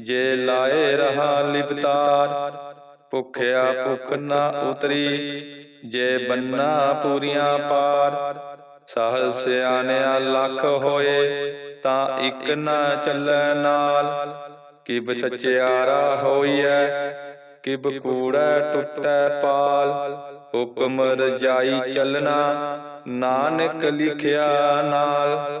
ਜੇ ਲਾਏ ਰਹਾ ਲਿਪਤਾਰ, ਭੁਖਿਆ ਭੁਖ ਨਾ ਉਤਰੀ, ਜੇ ਬੰਨਾ ਪੂਰੀਆਂ ਪਾਰ ਸਹਜ ਸਿਆਣਿਆ ਲੱਖ ਹੋਏ, ਤਾਂ ਇੱਕ ਨਾ ਚੱਲੈ ਨਾਲ। ਕਿਬ ਸਚਿਆਰਾ ਹੋਈਐ, ਕਿਬ ਕੂੜਾ ਟੁੱਟੈ ਪਾਲ। ਹੁਕਮ ਰਜਾਈ ਚੱਲਣਾ, ਨਾਨਕ ਲਿਖਿਆ ਨਾਲ।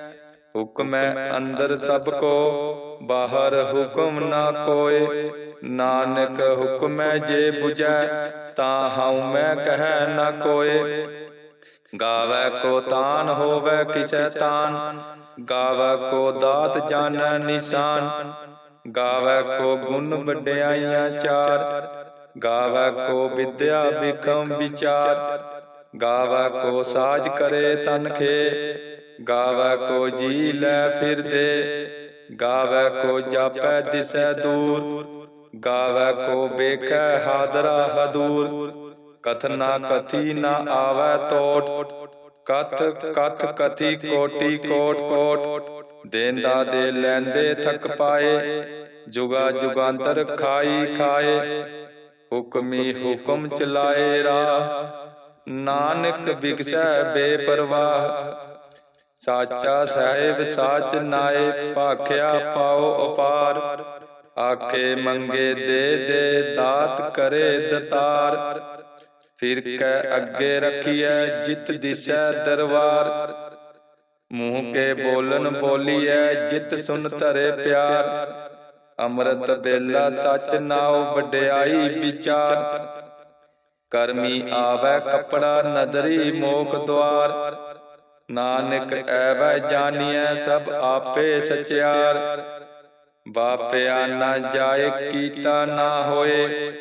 ਹੁਕਮੈ ਅੰਦਰ ਸਭ ਕੋ ਬਾਹਰ ਹੁਕਮ ਨਾ ਕੋਏ। ਨਾਨਕ ਹੁਕਮੈ ਜੇ 부ਜੈ ਤਾਂ ਹਉ ਮੈਂ ਕਹਿ ਨਾ ਕੋਏ। ਗਾਵੇ ਕੋ ਤਾਨ ਹੋਵੇ ਕਿਸੈ ਤਾਨ। ਗਾਵੇ ਕੋ ਦਾਤ ਜਾਣੈ ਨਿਸ਼ਾਨ। ਗਾਵੇ ਕੋ ਗੁਣ ਵਡਿਆਈਆਂ ਚਾਰ। ਗਾਵੇ ਕੋ ਵਿਦਿਆ ਬਿਖਮ ਵਿਚਾਰ। ਗਾਵੇ ਕੋ ਸਾਜ ਕਰੇ ਤਨ ਖੇ। ਗਾਵੇ ਕੋ ਜੀ ਲੈ ਫਿਰਦੇ, ਗਾਵੇ ਕੋ ਜਾਪੈ ਦਿਸੈ ਦੂਰ, ਗਾਵੇ ਕੋ ਵੇਖੈ ਹਾਦਰਾ ਹਦੂਰ। ਕਥਨਾ ਕਥੀ ਨਾ ਆਵੈ ਤੋਟ, ਕਥ ਕਥ ਕਥੀ ਕੋਟੀ ਕੋਟ ਕੋਟ। ਦੇਂਦਾ ਦੇ ਲੈਂਦੇ ਥਕ ਪਾਏ, ਜੁਗਾ ਜੁਗਾਂਤਰ ਖਾਈ ਖਾਏ। ਹੁਕਮੀ ਹੁਕਮ ਚਲਾਏ ਰਾ ਨਾਨਕ ਬਿਗਸੈ ਬੇਪਰਵਾਹ। ਸਾਚਾ ਸਾਹਿਬ, ਸਾਚ ਨਾਏ, ਭਾਖਿਆ ਪਾਓ ਅਪਾਰ ਆਖੇ ਮੰਗੇ ਦੇ ਦੇ ਦਾਤ ਕਰੇ ਦਤਾਰ। ਫਿਰ ਕੈ ਅੱਗੇ ਰਖੀਐ, ਜਿਤ ਦਿਸੈ ਦਰਬਾਰ ਮੂੰਹ ਕੇ ਬੋਲਨ ਬੋਲੀਐ, ਜਿਤ ਸੁਨ ਧਰੇ ਪਿਆਰ। ਅੰਮ੍ਰਿਤ ਬੇਲਾ ਸਚ ਨਾਉ, ਵਡਿਆਈ ਵਿਚਾਰ। ਕਰਮੀ ਆਵੈ, ਕਪੜਾ ਨਦਰੀ ਮੋਖ ਦੁਆਰ। ਨਾਨਕ ਐਵੈ ਜਾਣੀਐ ਸਭ ਆਪੇ ਸਚਿਆਰ। ਬਾਪਿਆ ਨਾ ਜਾਏ ਕੀਤਾ ਨਾ ਹੋਏ।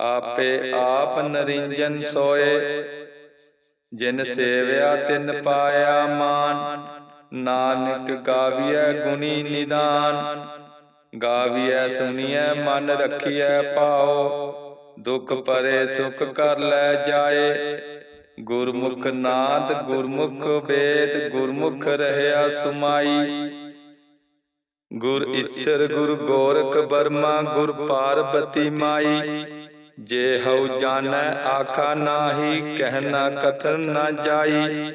ਆਪੇ ਆਪ ਨਰਿੰਜਨ ਸੋਏ। ਜਿਨ ਸੇਵਿਆ ਤਿਨ ਪਾਇਆ ਮਾਨ। ਨਾਨਕ ਗਾਵੀਐ ਗੁਣੀ ਨਿਦਾਨ। ਗਾਵੀਐ ਸੁਣੀਐ ਮਨ ਰਖੀਐ ਪਾਓ ਦੁਖ ਪਰੇ ਸੁਖ ਕਰ ਲੈ ਜਾਏ। ਗੁਰਮੁਖ ਨਾਦ, ਗੁਰਮੁਖ ਵੇਦ, ਗੁਰਮੁਖ ਰਹਿਆ ਸੁਮਾਈ। ਗੁਰ ਈਸ਼ਰ, ਗੁਰ ਗੋਰਖ ਬਰਮਾ ਗੁਰ ਪਾਰਬਤੀ ਮਾਈ। ਜੇ ਹਉ ਜਾਣੈ, ਆਖਾ ਨਾਹੀ ਕਹਿਣਾ ਕਥਨ ਨਾ ਜਾਈ।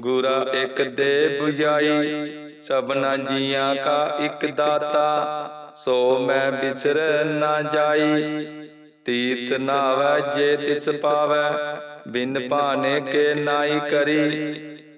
ਗੁਰਾ ਇਕ ਦੇ 부ਜਾਈ ਸਭਨਾ ਜੀਆਂ ਕਾ ਇਕ ਦਾਤਾ। ਸੋ ਮੈਂ ਬਿਸਰ ਨਾ ਜਾਈ, ਤੀਤ ਨਾਵੈ ਜੇ ਤਿਸ ਪਾਵੈ। ਬਿਨ ਭਾਨੇ ਕੇ ਨਾਈ ਕਰੀ।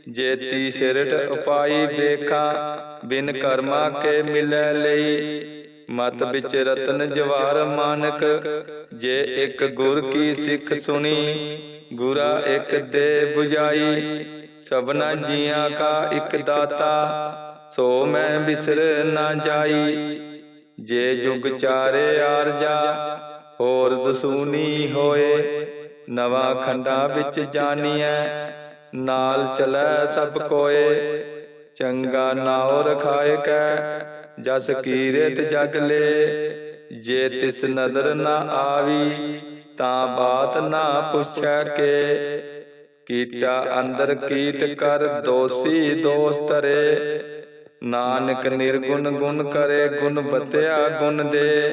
ਜੇ ਤੀ ਸਿਰਟ ਉਪਾਈ ਬੇਖਾ ਬਿਨ ਕਰਮਾ ਕੇ ਮਿਲੈ ਲਈ। ਮਤ ਵਿੱਚ ਰਤਨ ਜਵਾਰ ਮਾਨਕ, ਜੇ ਇੱਕ ਗੁਰ ਕੀ ਸਿੱਖ ਸੁਣੀ, ਗੁਰਾ ਇੱਕ ਦੇ 부ਜਾਈ ਸਭਨਾ ਜੀਆਂ ਕਾ ਇੱਕ ਦਾਤਾ, ਸੋ ਮੈਂ ਬਿਸਰ ਨਾ ਜਾਈ। ਜੇ ਜੁਗ ਚਾਰੇ ਆਰਜਾ ਹੋਰ ਦਸੂਨੀ ਹੋਏ। ਨਵਾਂ ਖੰਡਾਂ ਵਿੱਚ ਜਾਣੀਐ, ਨਾਲ ਚਲੈ ਸਭ ਕੋਏ। ਚੰਗਾ ਨਾਉ ਰਖਾਏ ਕੈ ਜਸ ਕੀਰਤ ਜਗ ਲੇ। ਜੇ ਤਿਸ ਨਦਰ ਨਾ ਆਵੀ, ਤਾਂ ਬਾਤ ਨਾ ਪੁੱਛੈ ਕੇ। ਕੀਟਾ ਅੰਦਰ ਕੀਟ ਕਰ, ਦੋਸੀ ਦੋਸ ਤਰੇ। ਨਾਨਕ ਨਿਰਗੁਣ ਗੁਣ ਕਰੇ, ਗੁਣ ਬਤਿਆ ਗੁਣ ਦੇ।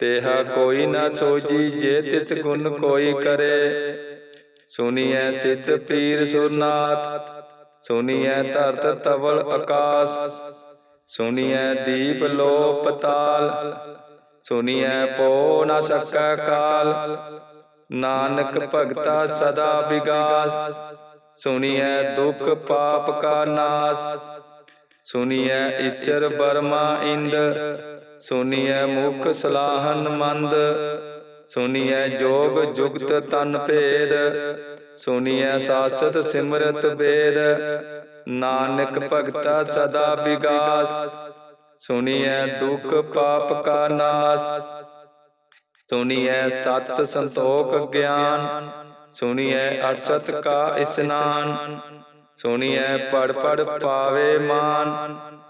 ਤੇਹਾ ਕੋਈ ਨਾ ਸੋਜੀ ਜੇ ਤਿਸ ਗੁਣ ਕੋਈ ਕਰੇ। ਸੁਨੀਐ ਸਿੱਧ ਪੀਰ ਸੁਨਾਤ ਸੁਨੀਐ ਧਰਤ ਤਵਲ ਆਕਾਸ ਸੁਨੀਐ ਦੀਪ ਲੋ ਪਤਾਲ। ਸੁਨੀਐ ਪੋ ਨ ਸਕੈ ਕਾਲ। ਨਾਨਕ ਭਗਤਾ ਸਦਾ ਵਿਗਾਸ। ਸੁਣੀਐ ਦੁਖ ਪਾਪ ਕਾ ਨਾਸ। ਸੁਣੀਐ ਈਸ਼ਰ ਬਰਮਾ ਇੰਦ। ਸੁਣੀਐ ਮੁਖ ਸਲਾਹਨ ਮੰਦ ਸੁਣੀਐ ਜੋਗ ਜੁਗਤ ਤਨ ਭੇਦ ਸੁਣੀਐ ਸਾਸਤ ਸਿਮਰਤ ਵੇਦ, ਨਾਨਕ ਭਗਤਾ ਸਦਾ ਵਿਗਾਸ ਸੁਣੀਐ ਦੁਖ ਪਾਪ ਕਾ ਨਾਸ ਸੁਣੀਐ ਸਤ ਸੰਤੋਖ ਗਿਆਨ ਸੁਣੀਐ ਅਰਸਤ ਕਾ ਇਸਨਾਨ ਸੁਣੀਐ ਪੜ ਪੜ ਪਾਵੇ ਮਾਨ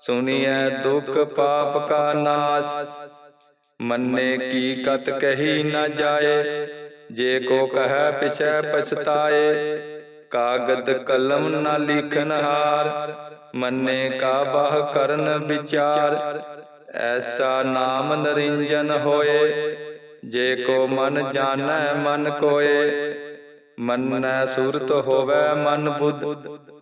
ਸੁਣੀਐ ਦੁਖ ਪਾਪ ਕਾ ਨਾਸ। ਮੰਨੇ ਕੀ ਕਤ ਕਹੀ ਨਾ ਜਾਏ। ਜੇ ਕੋ ਕਹੈ ਪਿਛੈ ਪਛਤਾਏ। ਕਾਗਦ ਕਲਮ ਨਾ ਲਿਖਨ ਹਾਰ। ਮੰਨੇ ਕਾ ਬਾਹ ਕਰਨ ਵਿਚਾਰ। ਐਸਾ ਨਾਮ ਨਰਿੰਜਨ ਹੋਏ। ਜੇ ਕੋ ਮਨ ਜਾਣੈ ਮਨ ਕੋਏ। ਮੰਨੈ ਸੁਰਤ ਹੋਵੇ ਮਨ ਬੁੱਧ।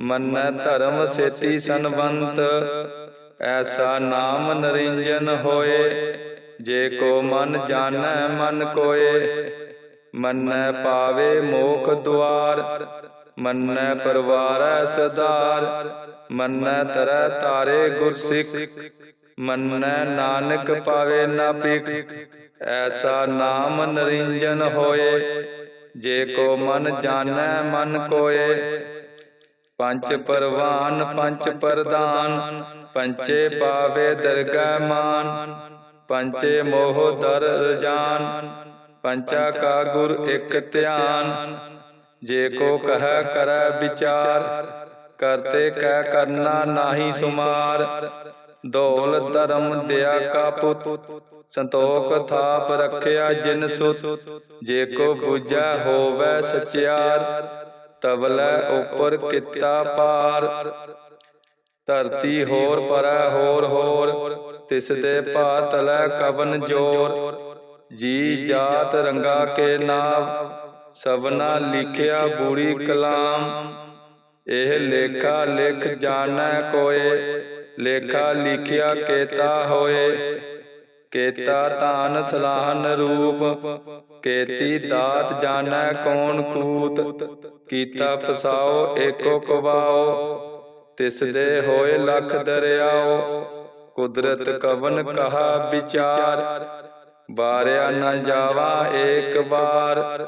ਮੰਨੈ ਧਰਮ ਸੇਤੀ ਸੰਬੰਤ, ਐਸਾ ਨਾਮ ਨਰਿੰਜਨ ਹੋਏ, ਜੇ ਕੋ ਮਨ ਜਾਣੈ, ਮਨ ਕੋਏ। ਮੰਨੈ ਪਾਵੇ ਮੋਖ ਦੁਆਰ, ਮੰਨੈ ਪਰਵਾਰੈ ਸਦਾਰ। ਮੰਨੈ ਤਰੈ ਤਾਰੇ ਗੁਰਸਿੱਖ, ਮੰਨੈ ਨਾਨਕ ਪਾਵੇ ਨਾ ਪਿਕ ਐਸਾ ਨਾਮ ਨਰਿੰਜਨ ਹੋਏ, ਜੇ ਕੋ ਮਨ ਜਾਣੈ, ਮਨ ਕੋਏ। ਪੰਜ ਪਰਵਾਨ ਪੰਜ ਪ੍ਰਦਾਨ ਪੰਚੇ ਪਾਵੇ ਦਰਗਹਿ ਮਾਨ ਪੰਚੇ ਮੋਹ ਦਰ ਰਜਾਨ ਪੰਚਾ ਕਾ ਗੁਰ ਇਕ ਧਿਆਨ। ਜੇ ਕੋ ਕਹੈ ਕਰੈ ਵਿਚਾਰ ਕਰਤੇ ਕਹਿ ਕਰਨਾ ਨਾਹੀ ਸੁਮਾਰ। ਦੌਲ ਧਰਮ ਦਿਆ ਕਾ ਪੁੱਤ ਸੰਤੋਖ ਥਾਪ ਰੱਖਿਆ ਜਿਨ ਸੁਤ। ਜੇ ਕੋ ਬੁਝੈ ਹੋਵੇ ਸਚਿਆਰ। ਤਬਲੇ ਉਪਰ ਕੀਤਾ ਪਾਰ। ਧਰਤੀ ਹੋਰ ਪਰੈ ਹੋਰ ਹੋਰ, ਤਿਸ ਦੇ ਭਾ ਤਲੈ ਕਬਨ ਜੋਰ। ਜੀ ਜਾਤ ਰੰਗਾ ਕੇ ਨਾਮ ਸਭਨਾ ਲਿਖਿਆ ਬੂੜੀ ਕਲਾਮ। ਇਹ ਲੇਖਾ ਲਿਖ ਜਾਣੈ ਕੋਏ, ਲੇਖਾ ਲਿਖਿਆ ਕੇਤਾ ਹੋਏ। ਕੇਤਾ ਤਾਨ ਸਲਾਹਨ ਰੂਪ, ਕੇਤੀ ਦਾਤ ਜਾਣੈ ਕੌਣ ਕੂਤ। ਕੀਤਾ ਫਸਾਓ ਏਕੋ ਕਵਾਓ। ਤਿਸ ਦੇ ਹੋਏ ਲਖ ਦਰਿਆਓ। ਕੁਦਰਤ ਕਵਨ ਕਹਾ ਵਿਚਾਰ। ਬਾਰਿਆ ਨਾ ਜਾਵਾ ਏਕ ਵਾਰ।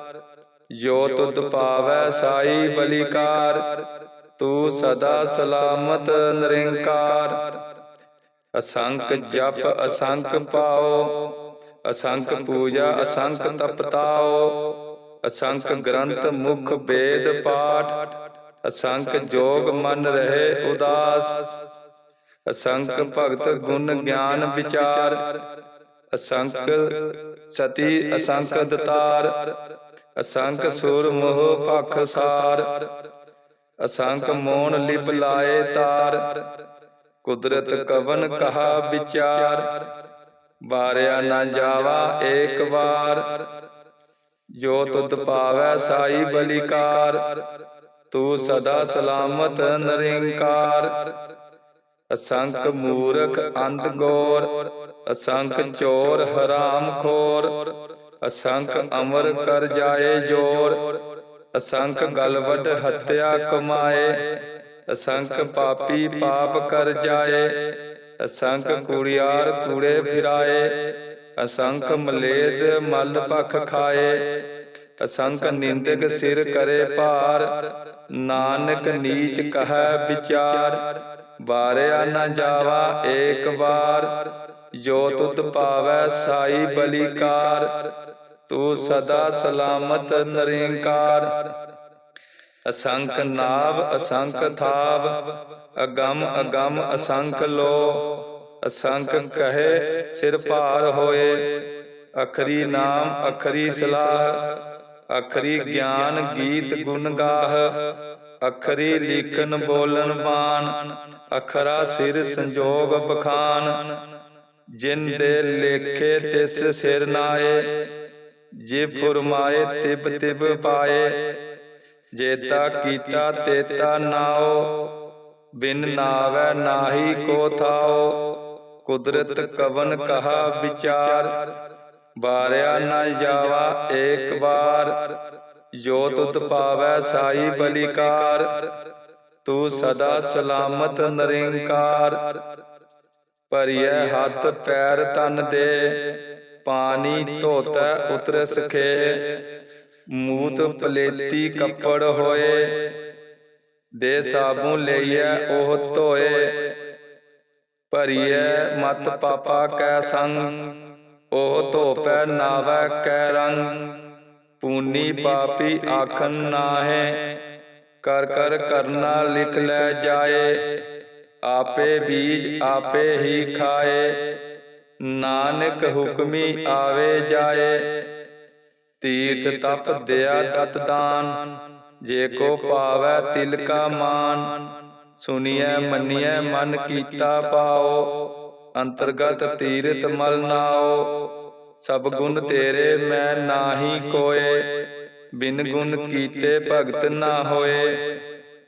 ਜੋ ਤੁਧ ਪਾਵੈ ਸਾਈ ਬਲਿਕਾਰ। ਤੂੰ ਸਦਾ ਸਲਾਮਤ ਨਿਰੰਕਾਰ। ਅਸੰਖ ਜਪ ਅਸੰਖ ਪਾਓ। ਅਸੰਖ ਪੂਜਾ ਅਸੰਖ ਤਪਤਾਓ। ਅਸੰਖ ਗ੍ਰੰਥ ਮੁਖ ਵੇਦ ਪਾਠ, ਅਸੰਖ ਜੋਗ ਮਨ ਰਹੇ ਉਦਾਸ, ਅਸੰਖ ਭਗਤ ਗੁਣ ਗਿਆਨ ਵਿਚਾਰ, ਅਸੰਖ ਸਤੀ ਅਸੰਖ ਦਤਾਰ, ਅਸੰਖ ਸੁਰ ਮੋਹ ਭਖ ਸਾਰ, ਅਸੰਖ ਮੋਨ ਲਿਪ ਲਾਏ ਤਾਰ, ਕੁਦਰਤ ਕਵਨ ਕਹਾ ਵਿਚਾਰ, ਵਾਰਿਆ ਨਾ ਜਾਵਾ ਏਕ ਵਾਰ ਜੋ ਤੁਧ ਪਾਵੈ ਸਾਈ ਬਲਿਕਾਰ ਤੂੰ ਸਦਾ ਸਲਾਮਤ ਨਿਰੰਕਾਰ। ਅਸੰਖ ਮੂਰਖ ਅੰਧ ਗੋਰ ਅਸੰਖ ਚੋਰ ਹਰਾਮ ਖੋਰ। ਅਸੰਖ ਅਮਰ ਕਰ ਜਾਏ ਜੋਰ। ਅਸੰਖ ਗਲਵਡ ਹੱਤਿਆ ਕਮਾਏ। ਅਸੰਖ ਪਾਪੀ ਪਾਪ ਕਰ ਜਾਏ। ਅਸੰਖ ਕੁੜਿਆਰ ਕੂੜੇ ਫਿਰਾਏ ਅਸੰਖ ਮਲੇਸ ਮਲ ਭਖ ਖਾਏ ਅਸੰਖ ਨਿੰਦਕ ਸਿਰ ਕਰੇ ਭਾਰ ਨਾਨਕ ਨੀਚ ਕਹੈ ਵਿਚਾਰ ਬਾਰਿਆ ਨ ਜਾਵਾ ਏਕ ਵਾਰ ਜੋ ਤੁਧ ਪਾਵੈ ਸਾਈ ਬਲੀਕਾਰ ਤੂੰ ਸਦਾ ਸਲਾਮਤ ਨਿਰੰਕਾਰ। ਅਸੰਖ ਨਾਭ ਅਸੰਖ ਥਾਵ ਅਗੰਮ ਅਗੰਮ ਅਸੰਖ ਲੋ, ਅਸੰਖ ਕਹੇ ਸਿਰ ਭਾਰ ਹੋਏ, ਅਖਰੀ ਨਾਮ ਅਖਰੀ ਸਲਾਹ, ਅਖਰੀ ਗਿਆਨ ਗੀਤ ਗੁਣ ਗਾਹ, ਅਖਰੀ ਲਿਖਨ ਬੋਲਨ ਬਾਣ, ਅਖਰਾ ਸਿਰ ਸੰਜੋਗ ਬਖਾਨ, ਜਿਨ ਦੇ ਲੇਖੇ ਤਿਸ ਸਿਰ ਨਾਏ, ਜੇ ਫੁਰਮਾਏ ਤਿਬ ਤਿਬ ਪਾਏ ਜੇਤਾ ਕੀਤਾ ਤੇਤਾ ਨਾਓ ਬਿਨ ਨਾਵੈ ਨਾਹੀ ਕੋ ਥਾਓ ਕੁਦਰਤ ਕਵਨ ਕਹਾ ਵਿਚਾਰ ਬਾਰਿਆ ਨਾ ਜਾਵਾ ਏਕ ਵਾਰ, ਜੋ ਤੁਧ ਪਾਵੈ ਸਾਈ ਬਲੀਕਾਰ, ਤੂੰ ਸਦਾ ਸਲਾਮਤ ਨਿਰੰਕਾਰ। ਭਰੀਐ ਹੱਥ ਪੈਰ ਤਨ ਦੇ, ਪਾਣੀ ਧੋਤੈ ਉਤਰ ਸਖੇ ਮੂਤ ਪਲੇਤੀ ਕੱਪੜ ਹੋਏ ਦੇ ਸਾਬੂ ਲਈਐ ਉਹ ਧੋਏ ਭਰੀਐ ਮਤ ਪਾਪਾ ਕੈ ਸੰਗ। ਉਹ ਧੋਪੈ ਨਾਵੈ ਕੈ ਰੰਗ। ਪੂਨੀ ਪਾਪੀ ਆਖਨ ਨਾਹੇ। ਕਰ ਕਰ ਕਰਨਾ ਲਿਖ ਲੈ ਜਾਏ। ਆਪੇ ਬੀਜ ਆਪੇ ਹੀ ਖਾਏ। ਨਾਨਕ ਹੁਕਮੀ ਆਵੇ ਜਾਏ। ਤੀਰਥ ਤਪ ਦਿਆ ਦਤ ਦਾਨ। ਜੇ ਕੋ ਪਾਵੈ ਤਿਲ ਕਾ ਮਾਨ ਸੁਨੀਐ ਮੰਨੀਐ ਮਨ ਕੀਤਾ ਪਾਓ ਅੰਤਰਗਤ ਤੀਰਥ ਮਲ ਨਾਓ ਸਭ ਗੁਣ ਤੇਰੇ ਮੈਂ ਨਾਹੀ ਕੋਏ ਬਿਨ ਗੁਣ ਕੀਤੇ ਭਗਤ ਨਾ ਹੋਏ।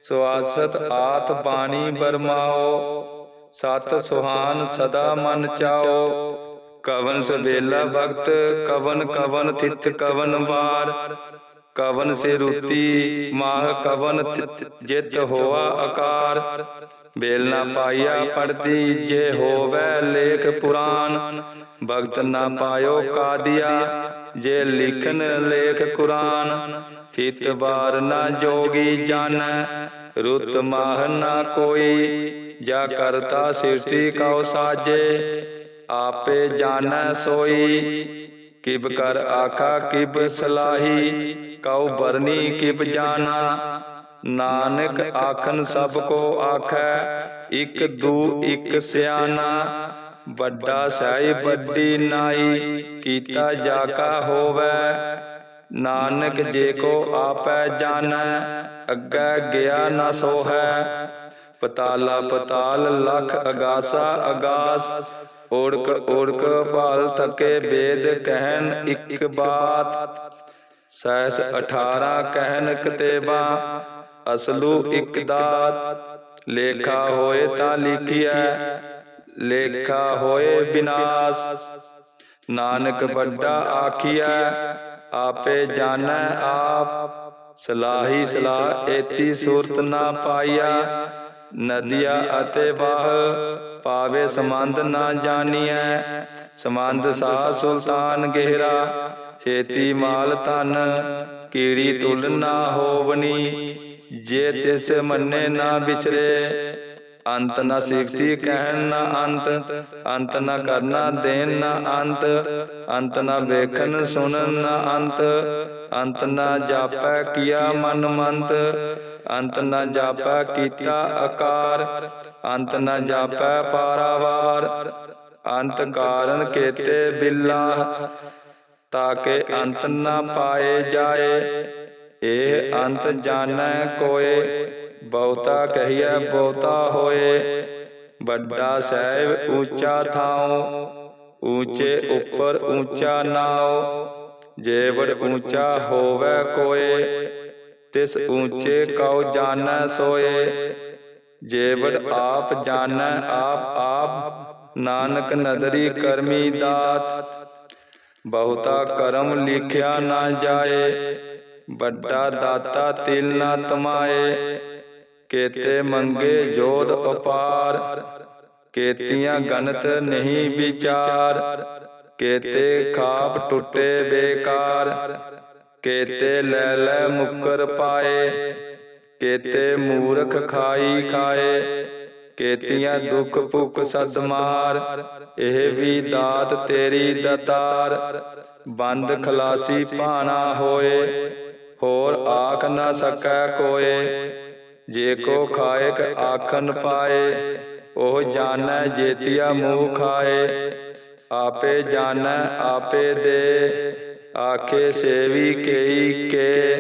ਸਵਾਸਤ ਆਤ ਬਾਣੀ ਬਰਮਾਓ। ਸਤ ਸੁਹਾਨ ਸਦਾ ਮਨ ਚਾਓ। ਕਵਨ ਸਵੇਲਾ ਵਕਤ ਕਵਨ ਕਵਨ ਥਿਤ ਕਵਨ ਵਾਰ। ਕਵਨ ਸੇ ਰੁਤੀ ਮਾਹ ਕਵਨ ਜਿਤ ਹੋਆ ਆਕਾਰ। ਬੇਲ ਨਾ ਪਾਈਆ ਪੜਤੀ ਜੇ ਹੋਵੇ ਲੇਖ ਪੁਰਾਨ ਭਗਤ ਨਾ ਪਾਇਓ ਕਾਦੀਆ। ਜੇ ਲਿਖਨ ਲੇਖ ਕੁਰਾਨ ਥਿਤ ਬਾਰ ਨਾ ਜੋਗੀ ਜਾਣੈ। ਰੁਤ ਮਾਹ ਨਾ ਕੋਈ ਜਾ ਕਰਤਾ ਸਿਰਟੀ ਕਉ ਸਾਜੇ। ਆਪੇ ਜਾਣੈ ਸੋਈ। ਕਿਬ ਕਰ ਆਖਾ ਕਿਬ ਸਲਾਹੀ। ਕਉ ਬਰਨੀ ਕਿਬ ਜਾਣਾ। ਨਾਨਕ ਆਖਨ ਸਭ ਕੋ ਆਖੈ, ਇਕ ਦੂ ਇਕ ਸਿਆਣਾ। ਵੱਡਾ ਸਹਿ ਵੱਡੀ ਨਾਈ, ਕੀਤਾ ਜਾ ਕਾ ਹੋਵੇ। ਨਾਨਕ ਜੇ ਕੋ ਆਪੈ ਜਾਣੈ, ਅੱਗੇ ਗਿਆ ਨਾ ਸੋਹੈ। ਪਤਾਲਾ ਪਤਾਲ ਲਖ ਅਗਾਸਾ ਅਗਾਸ, ਓੜਕ ਓੜਕ ਭਾਲ ਥਕੇ ਵੇਦ ਕਹਿਣ ਇੱਕ ਬਾਤ। ਸੈਸ 18 ਕਹਿਨ ਕਤੇਬਾ ਅਸਲੂ ਇੱਕ ਦਾਤ ਲੇਖਾ ਹੋਏ ਤਾਂ ਲਿਖਿਐ ਲੇਖਾ ਹੋਏ ਬਿਨਾਸ਼। ਨਾਨਕ ਵੱਡਾ ਆਖੀਐ ਆਪੇ ਜਾਣੈ ਆਪ। ਸਲਾਹੀ ਸਲਾਹ ਏਤੀ ਸੂਰਤ ਨਾ ਪਾਈਆ ਨਦੀਆ ਅਤੇ ਵਾਹ ਪਾਵੇ ਸਮੰਦ ਨਾ ਜਾਣੀਐ। ਸਮੰਦ ਸਾ ਸੁਲਤਾਨ ਗਹਿਰਾ। ਛੇਤੀ ਮਾਲ ਤਨ ਕੀੜੀ ਤੁਲ ਨਾ ਹੋਵਨੀ, ਜੇ ਤਿਸ ਮੰਨੇ ਨਾ ਵਿਚਰੇ, ਅੰਤ ਨਾ ਸਿਫਤੀ ਕਹਿਣ ਨਾ ਅੰਤ ਅੰਤ ਨਾ ਕਰਨਾ ਦੇਣ ਨਾ ਅੰਤ ਅੰਤ ਨਾ ਵੇਖਣ ਸੁਣਨ ਨਾ ਅੰਤ ਅੰਤ ਨਾ ਜਾਪੈ ਕੀਆ ਮਨ ਮੰਤ, ਅੰਤ ਨਾ ਜਾਪੈ ਕੀਤਾ ਆਕਾਰ ਅੰਤ ਨਾ ਜਾਪੈ ਪਾਰਾਵਾਰ, ਅੰਤ ਕਾਰਨ ਕੇਤੇ ਬਿੱਲਾ ਤਾਕੇ ਅੰਤ ਨਾ ਪਾਏ ਜਾਏ। ਇਹ ਅੰਤ ਜਾਣੈ ਕੋਏ, ਬਹੁਤਾ ਕਹੀਐ ਬਹੁਤਾ ਹੋਏ। ਵੱਡਾ ਸਹਿਬ ਉੱਚਾ ਥਾਉ, ਉੱਚੇ ਉੱਪਰ ਉੱਚਾ ਨਾਉ। ਜੇਵੜ ਉੱਚਾ ਹੋਵੇ ਕੋਏ, ਤਿਸ ਉੱਚੇ ਕਉ ਜਾਣੈ ਸੋਏ। ਜੇਵੜ ਆਪ ਜਾਣੈ, ਆਪ ਆਪ। ਨਾਨਕ ਨਦਰੀ ਕਰਮੀ ਦਾਤ ਬਹੁਤਾ ਕਰਮ ਲਿਖਿਆ ਨਾ ਜਾਏ ਵੱਡਾ ਦਾਤਾ ਤਿਲ ਨਾ ਤਮਾਏ ਕੇਤੇ ਮੰਗੇ ਜੋਧ ਅਪਾਰ ਕੇਤੀਆਂ ਗਨਤ ਨਹੀਂ ਵਿਚਾਰ ਕੇਤੇ ਖਾਪ ਟੁੱਟੇ ਬੇਕਾਰ ਕੇਤੇ ਲੈ ਲੈ ਮੁਕਰ ਪਾਏ ਕੇਤੇ ਮੂਰਖ ਖਾਈ ਖਾਏ ਕੇਤੀਆਂ ਦੁੱਖ ਭੁੱਖ ਸਦ ਮਾਰ ਇਹ ਵੀ ਦਾਤ ਤੇਰੀ ਦਤਾਰ। ਬੰਦ ਖਲਾਸੀ ਭਾਣਾ ਹੋਏ, ਹੋਰ ਆਖ ਨਾ ਸਕੈ ਕੋਏ। ਜੇ ਕੋ ਖਾਇਕ ਆਖਨ ਪਾਏ, ਉਹ ਜਾਣੈ ਜੇਤੀਆ ਮੂਹ ਖਾਏ। ਆਪੇ ਜਾਣੈ, ਆਪੇ ਦੇ, ਆਖੇ ਸੇਵੀ ਕੇਈ ਕੇ।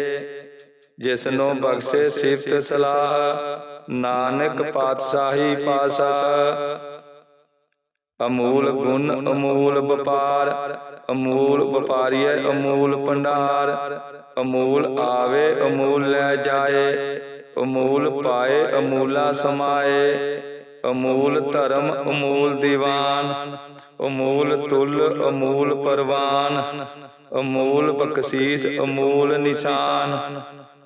ਜਿਸਨੂੰ ਬਖਸ਼ੇ ਸਿਫਤ ਸਲਾਹ ਨਾਨਕ ਪਾਤਸ਼ਾਹੀ ਪਾਸਾ ਅਮੂਲ ਗੁਣ, ਅਮੂਲ ਵਪਾਰ। ਅਮੂਲ ਵਪਾਰੀਏ ਅਮੂਲ ਭੰਡਾਰ। ਅਮੂਲ ਆਵੇ, ਅਮੂਲ ਲੈ ਜਾਏ। ਅਮੂਲ ਪਾਏ, ਅਮੂਲਾ ਸਮਾਏ। ਅਮੂਲ ਧਰਮ, ਅਮੂਲ ਦੀਵਾਨ। ਅਮੂਲ ਤੁਲ, ਅਮੂਲ ਪਰਵਾਨ। ਅਮੂਲ ਬਖਸ਼ੀਸ, ਅਮੂਲ ਨਿਸ਼ਾਨ।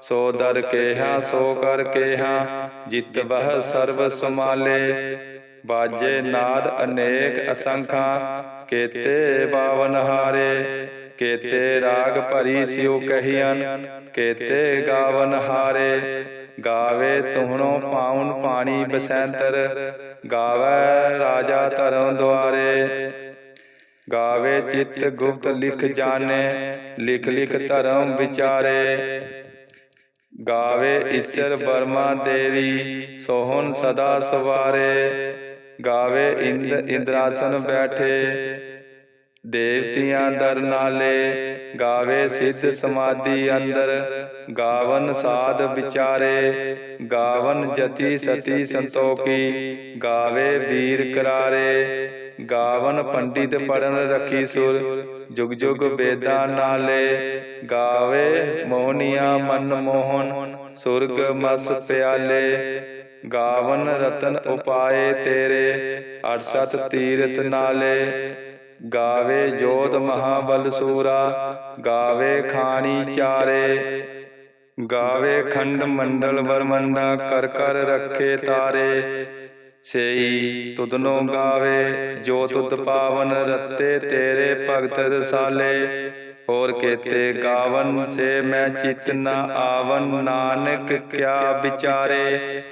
ਸੋ ਦਰ ਕੇਹਾ, ਸੋ ਕਰ ਕੇਹਾ, ਜਿਤ ਬਹ ਸਰਬ ਸਮਾਲੇ ਬਾਜੇ ਨਾਦ ਅਨੇਕ ਅਸੰਖਾਂ, ਕੇਤੇ ਬਾਵਨ ਹਾਰੇ। ਕੇਤੇ ਰਾਗ ਭਰੀ ਸਿਉ ਕਹੀਆਂ ਕੇਤੇ ਗਾਵਨ ਹਾਰੇ। ਗਾਵੇ ਤੁਹਣੋ ਪਾਉਨ ਪਾਣੀ ਬਸੈਂਤਰ, ਗਾਵੇ ਰਾਜਾ ਧਰਮ ਦੁਆਰੇ। ਗਾਵੇ ਚਿਤ ਗੁਪਤ ਲਿਖ ਜਾਣੇ, ਲਿਖ ਲਿਖ ਧਰਮ ਵਿਚਾਰੇ। ਗਾਵੇ ਈਸ਼ਰ ਬਰਮਾ ਦੇਵੀ ਸੋਹਣ ਸਦਾ ਸਵਾਰੇ। ਗਾਵੇ ਇੰਦ ਇੰਦਰਾਸਨ ਬੈਠੇ। ਦੇਵਤਿਆਂ ਦਰ ਨਾਲੇ। ਗਾਵੇ ਸਿੱਧ ਸਮਾਧੀ ਅੰਦਰ। ਗਾਵਨ ਸਾਧ ਵਿਚਾਰੇ। ਗਾਵਨ ਜਤੀ ਸਤੀ ਸੰਤੋਖੀ। ਗਾਵੇ ਵੀਰ ਕਰਾਰੇ। ਗਾਵਨ ਪੰਡਿਤ ਪੜਨ ਰੱਖੀ ਸੁਰ ਜੁਗ ਜੁਗ ਵੇਦਾਂ ਨਾਲੇ ਗਾਵੇ ਮੋਹਨੀਆ ਮਨ ਮੋਹਨ ਸੁਰਗ ਮਸ ਪਿਆਲੇ ਗਾਵਨ ਰਤਨ ਉਪਾਏ ਤੇਰੇ ਅਠ ਸਤ ਤੀਰਥ ਨਾਲੇ ਗਾਵੇ ਜੋਧ ਮਹਾਬਲ ਸੂਰਾ ਗਾਵੇ ਖਾਣੀ ਚਾਰੇ ਗਾਵੇ ਖੰਡ ਮੰਡਲ ਵਰਮੰਡਾ ਕਰ ਕਰ ਰੱਖੇ ਤਾਰੇ ਸੇਈ ਤੁਧਨੋ ਗਾਵੇ, ਜੋ ਤੁਧ ਪਾਵਨ ਰਤੇ ਤੇਰੇ ਭਗਤ ਰਸਾਲੇ। ਹੋਰ ਕੇਤੇ ਗਾਵਨ, ਸੇ ਮੈਂ ਚਿਤ ਨ ਆਵਨ, ਨਾਨਕ ਕਿਆ ਵਿਚਾਰੇ।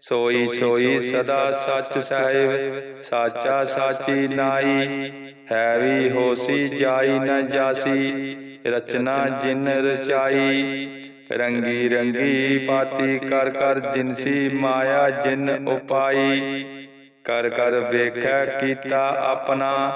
ਸੋਈ ਸੋਈ ਸਦਾ ਸੱਚ ਸਾਹਿਬ, ਸਾਚਾ ਸਾਚੀ ਨਾਈ ਹੈ ਵੀ ਹੋਸੀ, ਜਾਈ ਨ ਜਾਸੀ, ਰਚਨਾ ਜਿਨ ਰਚਾਈ। ਰੰਗੀ ਰੰਗੀ ਪਾਤੀ ਕਰ ਕਰ ਜਿਨਸੀ ਮਾਇਆ, ਜਿਨ ਉਪਾਈ। ਕਰ ਕਰ ਵੇਖੈ ਕੀਤਾ ਆਪਣਾ,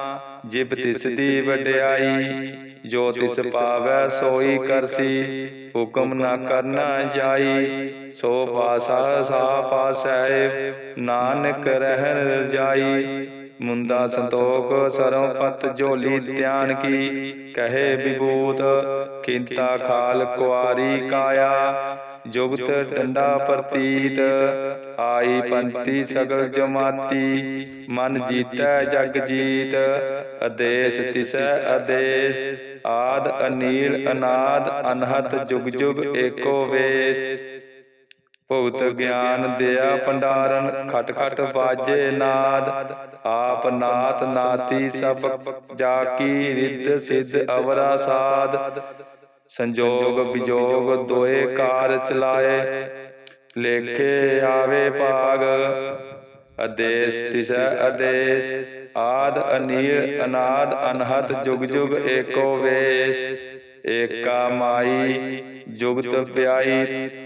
ਜਿਬ ਤਿਸ ਦੀ ਵਡਿਆਈ। ਜੋ ਤਿਸ ਪਾਵੈ ਸੋਈ ਕਰਸੀ ਹੁਕਮ ਨਾ ਕਰਨਾ ਜਾਈ। ਸੋ ਪਾਸਾ ਸਾ ਪਾਸੈ, ਨਾਨਕ ਰਹਿਣ ਰਜਾਈ ਮੁੰਦਾ ਸੰਤੋਖ ਸਰੋਂ ਪਤ ਝੋਲੀ ਧਿਆਨ ਕੀ, ਕਹੇ ਵਿਭੂਤ ਕਿੰਤਾ ਖਾਲ ਕੁਆਰੀ ਕਾਇਆ, ਜੁਗਤ ਡੰਡਾ ਪ੍ਰਤੀਤ, ਆਈ ਪੰਤੀ ਸਗਲ ਜਮਾਤੀ, ਮਨ ਜੀਤੈ ਜਗ ਜੀਤ ਆਦੇਸ਼ ਤਿਸੈ ਆਦੇਸ਼ ਆਦ ਅਨੀਲ ਅਨਾਦ ਅਨਹਤ ਜੁਗ ਜੁਗ ਏਕੋ ਵੇਸ। ਭੁਗਤ ਗਿਆਨ ਦਿਆ ਭੰਡਾਰਨ ਖਟ ਖਟ ਬਾਜੇ ਨਾਦ। ਆਪ ਨਾਤ ਨਾਤੀ ਸਭ ਜਾ ਕੀ ਰਿੱਧ ਸਿੱਧ ਅਵਰਾ ਸਾਧ। ਸੰਜੋਗ ਵਿਜੋਗ ਦੋਏ ਕਾਰ ਚਲਾਏ। ਲੇਖੇ ਆਵੇ ਭਾਗ। ਆਦੇਸ਼ ਤਿਸੈ ਆਦੇਸ਼। ਆਦ ਅਨੀਲ ਅਨਾਦ ਅਨਹਤ ਜੁਗ ਜੁਗ ਏਕੋ ਵੇਸ। ਏਕਾ ਮਾਈ ਜੁਗਤ ਪਿਆਈ।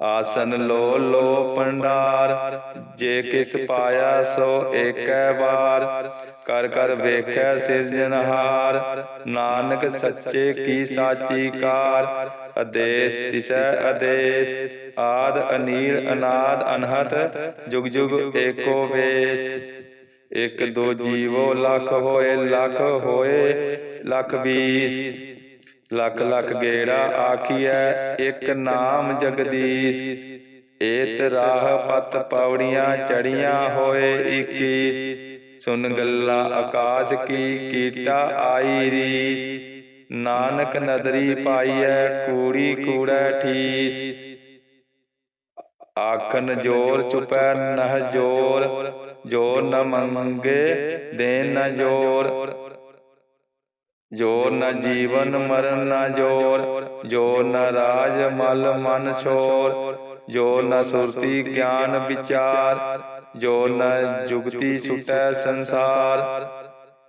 ਆਸਨ ਲੋ ਲੋ ਪੰਡਾਰ ਜੇ ਕਿਸ ਪਾਇਆ ਸੋ ਏਕੈ ਵਾਰ। ਕਰ ਕਰ ਵੇਖੈ ਸਿਰਜਨਹਾਰ ਨਾਨਕ ਸੱਚੇ ਕੀ ਸਾਚੀ ਕਾਰ। ਅਦੇਸ ਤਿਸੈ ਅਦੇਸ, ਆਦ ਅਨੀਰ ਅਨਾਦ ਅਨਹਤ, ਜੁਗ ਜੁਗ ਏਕੋ ਵੇਸ। ਇਕ ਦੋ ਜੀਵੋ ਲਖ ਹੋਏ ਲਖ ਹੋਏ, ਲਖ ਵੀਸ ਲਖ ਲਖ ਗੇੜਾ ਆਖੀਐ, ਇੱਕ ਨਾਮ ਜਗਦੀਸ਼। ਏਤ ਰਾਹ ਪਤ ਪੌੜੀਆਂ ਚੜੀਆਂ ਹੋਏ 21 ਸੁਨ ਗੱਲਾਂ ਆਕਾਸ਼ ਕੀ ਕੀਟਾ ਆਈ ਰੀਸ। ਨਾਨਕ ਨਦਰੀ ਪਾਈਐ, ਕੂੜੀ ਕੂੜੈ ਠੀਸ। ਆਖਨ ਜੋਰ ਚੁਪੈ ਨਹ ਜੋਰ ਜੋਰ ਨ ਮੰਗੇ ਦੇ ਨ ਜੋਰ। ਜੋਰ ਨ ਜੀਵਨ ਮਰਨ ਨ ਜੋਰ ਜੋਰ ਨ ਰਾਜ ਮਲ ਮਨ ਛੋਰ ਜੋਰ ਨ ਸੁਰਤੀ ਗਿਆਨ ਵਿਚਾਰ ਜੋਰ ਨ ਜੁਗਤੀ ਸੁਟੈ ਸੰਸਾਰ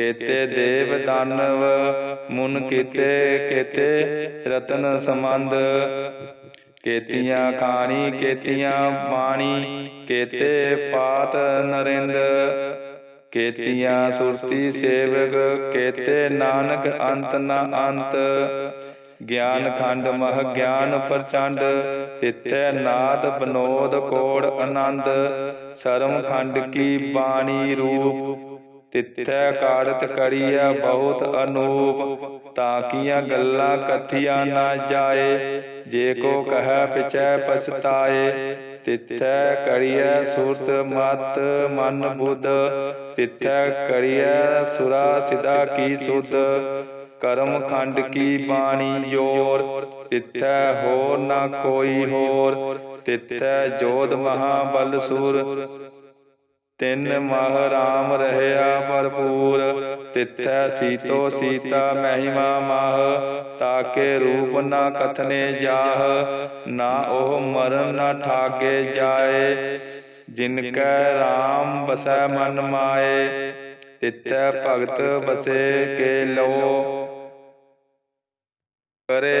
ਕੇਤੇ ਦੇਵ ਦਾਨਵ ਮੁਨ ਕੀਤੇ ਕੇਤੇ ਰਤਨ ਸੰਬੰਧ। ਕੇਤੀਆਂ ਖਾਣੀ ਕੇਤੀਆਂ ਬਾਣੀ ਕੇਤੇ ਪਾਤ ਨਰਿੰਦ। ਕੇਤੀਆਂ ਸੁਰਤੀ ਸੇਵਕ ਕੇਤੇ ਨਾਨਕ ਅੰਤ ਨ ਅੰਤ। ਗਿਆਨ ਖੰਡ ਮਹ ਗਿਆਨ ਪ੍ਰਚੰਡ। ਤਿੱਥੈ ਨਾਦ ਬਨੋਦ ਕੋੜ ਆਨੰਦ। ਸਰਮ ਖੰਡ ਕੀ ਬਾਣੀ ਰੂਪ। ਤਿੱਥੈ ਕਾੜਤ ਕੜੀਐ ਬਹੁਤ ਅਨੂਪ ਤਾਕੀਆਂ ਗੱਲਾਂ ਕਥੀਆਂ ਨਾ ਜਾਏ, ਜੇ ਕੋ ਕਹੈ ਪਿਛੈ ਪਛਤਾਏ। ਤਿੱਥੈ ਕੜੀਐ ਸੁਰਤ ਮਤ ਮਨ ਬੁੱਧ, ਤਿੱਥੈ ਕੜੀਐ ਸੁਰਾ ਸਿਦਾ ਕੀ ਸੁਧ। ਕਰਮ ਖੰਡ ਕੀ ਬਾਣੀ ਜੋਰ, ਤਿੱਥੈ ਹੋਰ ਨਾ ਕੋਈ ਹੋਰ, ਤਿੱਥੈ ਜੋਧ ਮਹਾਬਲ ਸੁਰ। ਤਿੰਨ ਮਹ ਰਾਮ ਰਹਿਆ ਤਿੱਥੈ ਸੀਤੋ ਸੀਤਾ ਮਹਿਮਾ ਮਾਹ, ਤਾਕੇ ਰੂਪ ਨਾ ਕਥਨੇ ਜਾਹ, ਨਾ ਉਹ ਮਰਨ ਨਾ ਠਾਗੇ ਜਾਏ। ਜਿਨ ਕੈ ਰਾਮ ਬਸੈ ਮਨ ਮਾਏ, ਤਿੱਥੈ ਭਗਤ ਬਸੇ ਕੇ ਲੋ। ਕਰੇ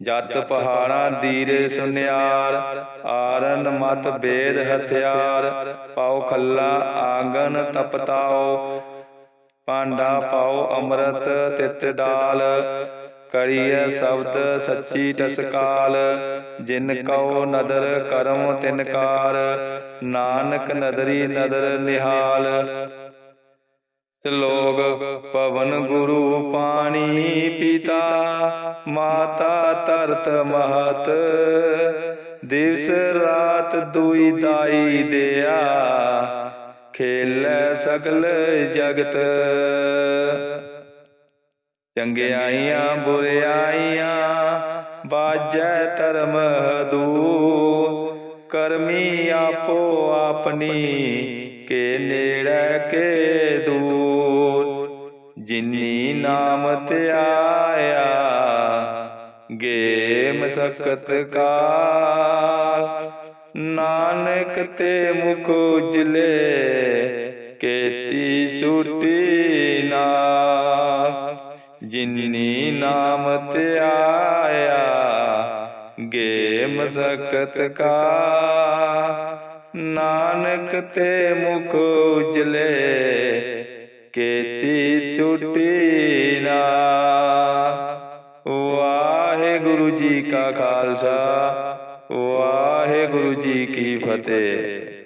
ਜਤ ਪਹਾੜਾਂ ਦੀਰੇ ਸੁਨਿਆਰ, ਆਰਨ ਮਤ ਬੇਦ ਹਥਿਆਰ ਪਾਉ ਖੱਲਾ ਆਂਗਨ ਤਪਤਾਓ ਪਾਂਡਾ ਪਾਉ ਅੰਮ੍ਰਿਤ ਤਿਤ ਡਾਲ, ਕਰੀਐ ਸ਼ਬਦ ਸੱਚੀ ਟਸਕਾਲ, ਜਿਨ ਕਉ ਨਦਰ ਕਰਮ ਤਿਨਕਾਰ ਨਾਨਕ ਨਦਰੀ ਨਦਰ ਨਿਹਾਲ ਲੋਗ ਪਵਨ ਗੁਰੂ ਪਾਣੀ ਪਿਤਾ, ਮਾਤਾ ਤਰਤ ਮਹਤ। ਦਿਵਸ ਰਾਤ ਦੁਈ ਦਾਈ ਦਿਆ, ਖੇਲੇ ਸਗਲ ਜਗਤ। ਚੰਗਿਆਈਆਂ, ਬੁਰਿਆਈਆਂ, ਬਾਜੈ ਧਰਮ ਦੂ ਕਰਮੀ ਆਪੋ ਆਪਣੀ, ਕੇ ਨੇੜੇ ਕੇ ਜਿਨੀ ਨਾਮ ਧਿਆਇਆ ਗੇ ਮਸਕਤ ਕਾਲ। ਨਾਨਕ ਤੇ ਮੁਖ ਉਜਲੇ ਕੇਤੀ ਸੁਟੀ ਨਾਲ ਜਿਨੀ ਨਾਮ ਧਿਆਇਆ ਗੇ ਮਸਕਤ ਕਾ। ਨਾਨਕ ਤੇ ਮੁਖ ਉਜਲੇ ਕੇਤੀ ਛੁਟੀ ਨਾ ਵਾਹਿਗੁਰੂ ਜੀ ਕਾ ਖਾਲਸਾ ਵਾਹਿਗੁਰੂ ਜੀ ਕੀ ਫਤਿਹ।